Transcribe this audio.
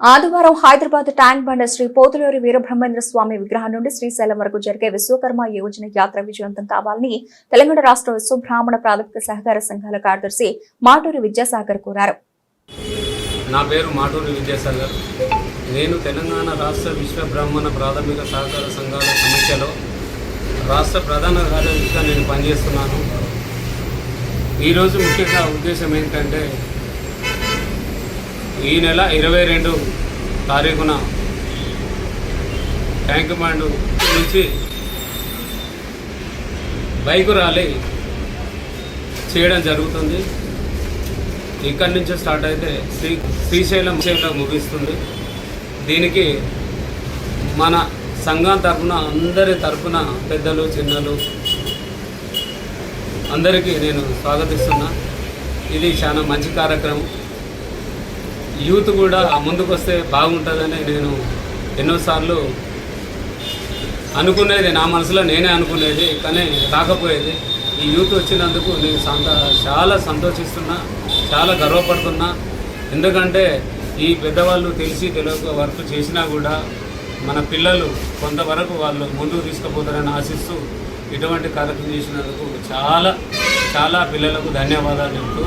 ఆదివారం Hyderabad tank bund Sri Pothuluri Veerabrahmendra Swamy విగ్రహం నుండి శ్రీశైలం వరకు జరిగే విశ్వకర్మ యోజన యాత్ర విజయవంతం కావాలని తెలంగాణ రాష్ట్ర విశ్వబ్రాహ్మణ ప్రాథమిక సహకార సంఘాల కార్యదర్శి మాటూరి విద్యాసాగర్ కోరారు. నా పేరు మాటూరి విద్యాసాగర్. నేను తెలంగాణ రాష్ట్ర విశ్వబ్రాహ్మణ ప్రాథమిక సహకార సంఘాల సమస్యలో రాష్ట్ర ప్రధాన కార్యదర్శిగా నేను పనిచేస్తున్నాను. ఈరోజు ముఖ్యంగా ఉద్దేశం ఏంటంటే ఈ నెల ఇరవై రెండు తారీఖున ట్యాంక్ బండ్ నుంచి బైకు ర్యాలీ చేయడం జరుగుతుంది. ఇక్కడి నుంచి స్టార్ట్ అయితే శ్రీ శ్రీశైలం శైలం ముగిస్తుంది. దీనికి మన సంఘం తరఫున అందరి తరఫున పెద్దలు చిన్నలు అందరికీ నేను స్వాగతిస్తున్నా. ఇది చాలా మంచి కార్యక్రమం. యూత్ కూడా ముందుకు వస్తే బాగుంటుందని నేను ఎన్నోసార్లు అనుకునేది నా మనసులో నేనే అనుకునేది కానీ రాకపోయేది. ఈ యూత్ వచ్చినందుకు నేను సంత చాలా సంతోషిస్తున్నా చాలా గర్వపడుతున్నా. ఎందుకంటే ఈ పెద్దవాళ్ళు తెలిసి తెలియక వర్క్ చేసినా కూడా మన పిల్లలు కొంతవరకు వాళ్ళు ముందుకు తీసుకుపోతారని ఆశిస్తూ ఇటువంటి కార్యక్రమం చేసినందుకు చాలా చాలా పిల్లలకు ధన్యవాదాలు చెప్తూ